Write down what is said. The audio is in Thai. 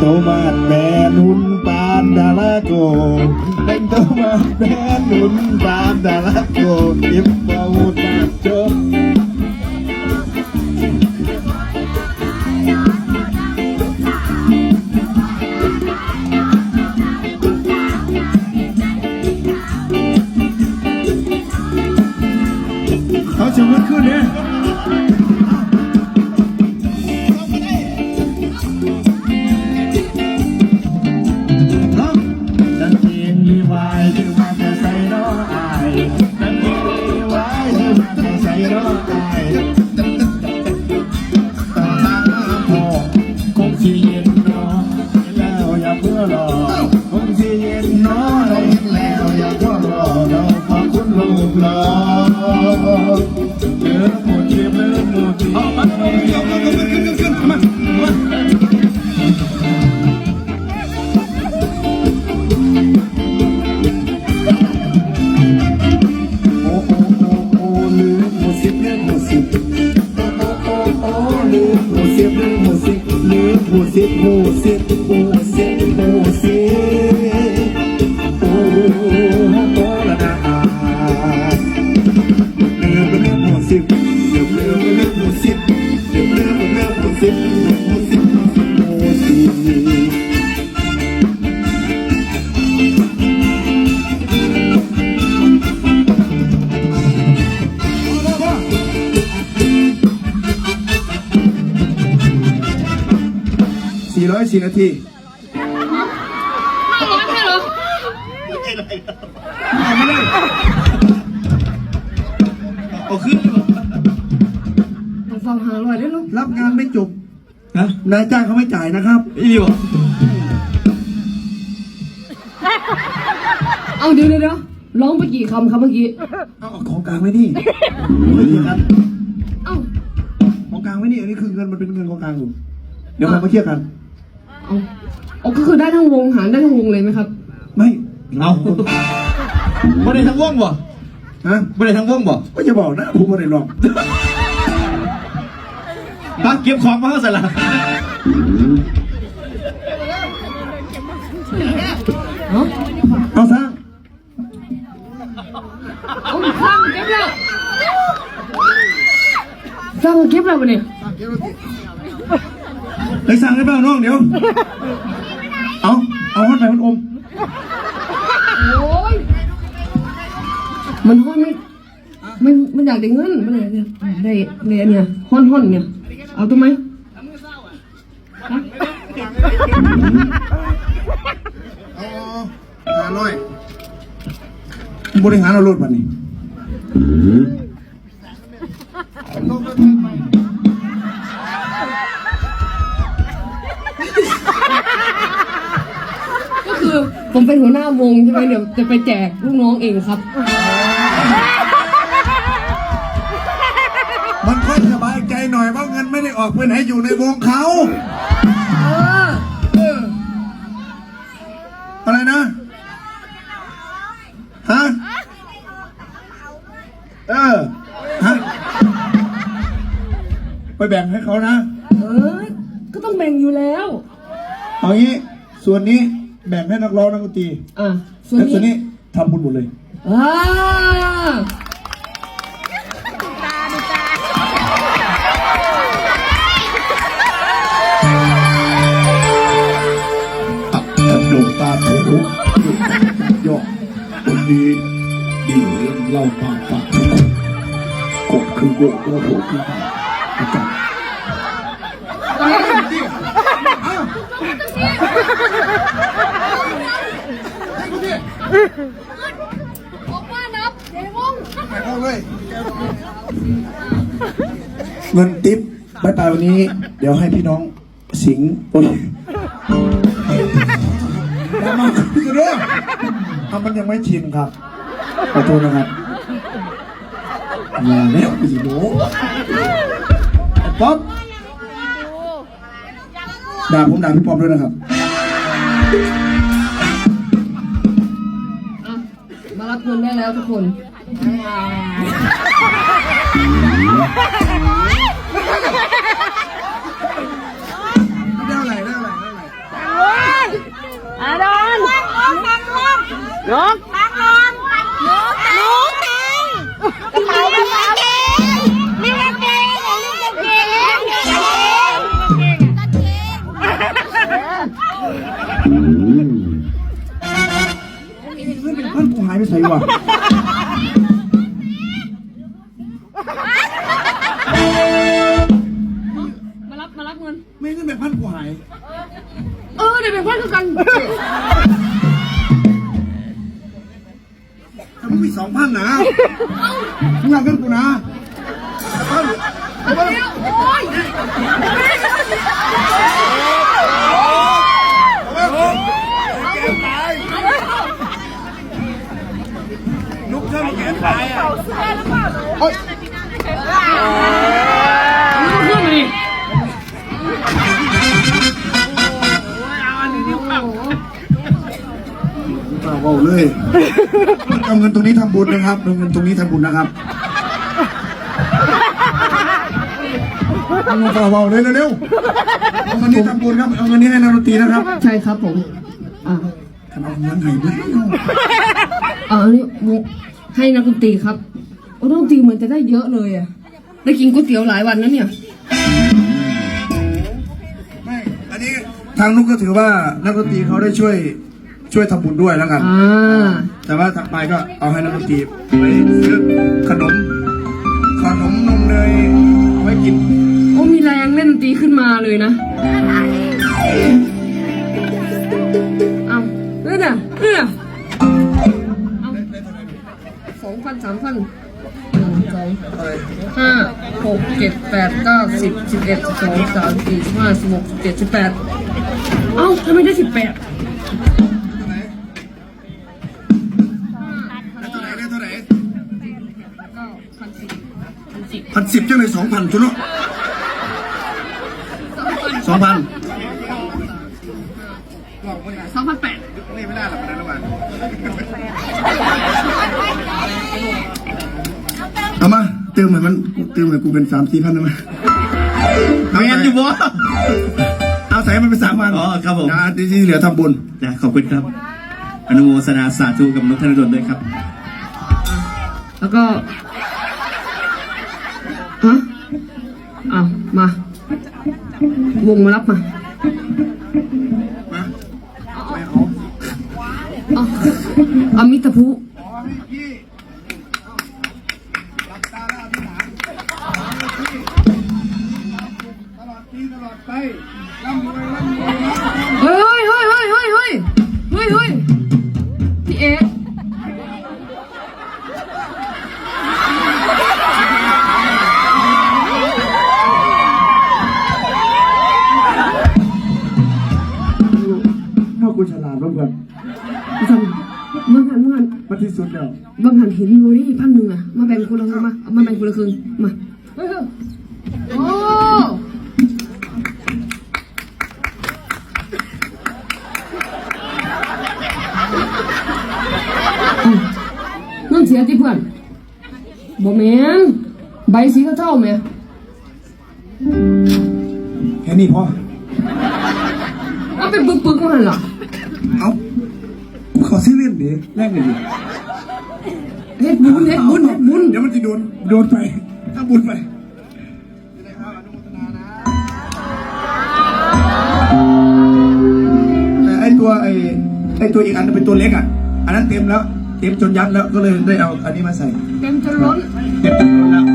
ตัวมาดแม่นุ สิบหมดสิบหมดสิบหมดสิบโอ้โอ้ละนะเลืมเลืมหมดสิบเลืมเลืมเลืมหมดสิบเลืมเลืมเลืมหมดสิบหมดสิบ 404 นาทีไม่ร้อยใช่เหรอไม่ได้เอาขึ้นสองหาลอยได้ลูกรับงานไม่จบนะนายจ้างเขาไม่จ่ายนะครับอีหรอเอาเดี๋ยวเดี๋ยวร้องไปกี่คำครับเมื่อกี้ เอาของกลางไว้นี่เอาของกลางไว้นี่อันนี้คือเงินมันเป็นเงินของกลางอยู่ เดี๋ยวเรามาเทียบกัน เอาเอาก็คือได้ทั้งวงหารได้ทั้งวงเลยไหมครับ ไม่เอาบ่ได้ทั้งวงบ่ฮะบ่ได้ทั้งวงบ่ก็จะบอกนะผมไม่ได้หรอกปักเก็บของมาเอาใส่ละเอ้าเอาสร้างเอาสร้างเก็บแล้วสร้างเก็บแล้วปะเนี่ย ไอ้ยสร้างได้เปล่าน้องเดี๋ยว เอาเอาฮอตไปมันอม โอ้ยมันฮ้อนไม่มันมันอยากได้เงินมันอยากได้ได้ได้อันเนี่ยฮ้อนฮ้อนเนี่ย เอาตัวไหมฮะหาน้อยบริหารเอารถมานี่ ผมเป็นหัวหน้าวงใช่ไหมเดี๋ยวจะไปแจกลูกน้องเองครับ มันค่อยสบายใจหน่อยว่าเงินไม่ได้ออกไปไหนอยู่ในวงเขาเออเอออะไรนะ ฮะ เออ ฮะ ไปแบ่งให้เขานะ เออ ก็ต้องแบ่งอยู่แล้ว เอางี้ ส่วนนี้ แบ่งให้นักร้องนักดนตรีอะส่วนและส่วนนี้นี้ทำบุญหมดเลย อ่าตับแอบดงตาโถยอดคนดีดีเรื่องเล่าปากปากกดคือโกดแล้วโหคือหาอาจารย์ บอกว่านับเดี๋ยวงเงินติปบายบายวันนี้ เดี๋ยวให้พี่น้องสิงห์โอ้ยอย่ามาคุยกันเรื่องทำมันยังไม่ชินครับ ขอโทษนะครับอย่าแล้วพี่สิโนป๊อปด่าผมด่าพี่ป๊อปด้วยนะครับ นได้แล้วทุกคน เรื่อะไรเรื่อะไรเรื่อะไรอดอนนกานกูหายไปใส่วะมารับมารับเงินไม่ใช่แบบพันกูหาย เออเดี๋ยวเป็นเพื่อนกัน ถ้ามึงมีสองพันนะมึงอยากเงินกูนะเอา เปล่าเบาเลยเอาเงินตรงนี้ทำบุญนะครับเอาเงินตรงนี้ทำบุญนะครับเอาเงินเปล่าเบาเลยเร็วๆเอาเงินนี้ทำบุญครับเอาเงินนี้ให้นักดนตรีนะครับใช่ครับผม อ่าทำเอาเงินให้ด้วยอ่าอันนี้วงให้นักดนตรีครับโอ้นักดนตรีเหมือนจะได้เยอะเลยอะได้กินก๋วยเตี๋ยวหลายวันแล้วเนี่ยไม่อันนี้ ทางนุกก็ถือว่านักดนตรีเขาได้ช่วยช่วยทำบุญด้วยแล้วกัน อ่า แต่ว่าทางไปก็เอาให้นักดนตรีไปซื้อขนม ขนมนมเนยไว้กิน โอ้มีแรงเล่นดนตรีขึ้นมาเลยนะ เอาเล่นอะเล่นอะเอาสองพันสามพันหนึ่งสองห้าหกเจ็ดแปดเก้าสิบสิบเอ็ดสิบสองสิบสามสิบสี่สิบห้าสิบหกสิบเจ็ดสิบแปดเอ้าทำไมได้สิบแปดเท่าไหร่ได้เท่าไหร่เก้าพันสี่พันสิบพันสิบจังเลยสองพันจุเนาะสองพันสองพันแปดนี่ไม่ได้หรอกนะระหว่าง เอามาเติมเหมือนมันเติมเหมือนกูเป็นสามสี่พันได้ไหมแมนอยู่บ่เอาใส่มันเป็นสามพันอ๋อครับผมนะที่ที่เหลือทำบุญจ้ะขอบคุณครับ อนุโมทนาสาธุกับนกธนดลด้วยครับ แล้วก็ฮะอ้าวมา วงมารับมามาไม่เอาเอาเอามิตรภู ตลอดไปร่ำรวยร่ำรวยเฮ้ยเฮ้ยเฮ้ยเฮ้ยเฮ้ยเฮ้ยเฮ้ยพี่เอ๊ะพ่อกูฉลาดบ้างกันทำบางหันบางหันมาที่สุดแล้วบางหันเห็นอยู่นี่พันหนึ่งอะมาแบ่งคนละครึ่งมา มาแบ่งคนละครึ่งมาเฮ้ยเฮ้ยโอ้ เงินเสียที่เพื่อนบ่แม่นใบสีเท่าๆแม่แค่นี้พอเอาไปปึกๆมาหั่นล่ะเอากูขอซื้อเล่นดิแลกเลยดิเฮ็ดบุญเฮ็ดบุญเฮ็ดบุญเดี๋ยวมันจะโดนโดนไปถ้าบุญไปแต่ไอตัวไอไอตัวอีกอันเป็นตัวเล็กอะ อันนั้นเต็มแล้ว เต็มจนยัดแล้วก็เลยได้เอาอันนี้มาใส่ เต็มจนล้นเต็มจนล้นแล้ว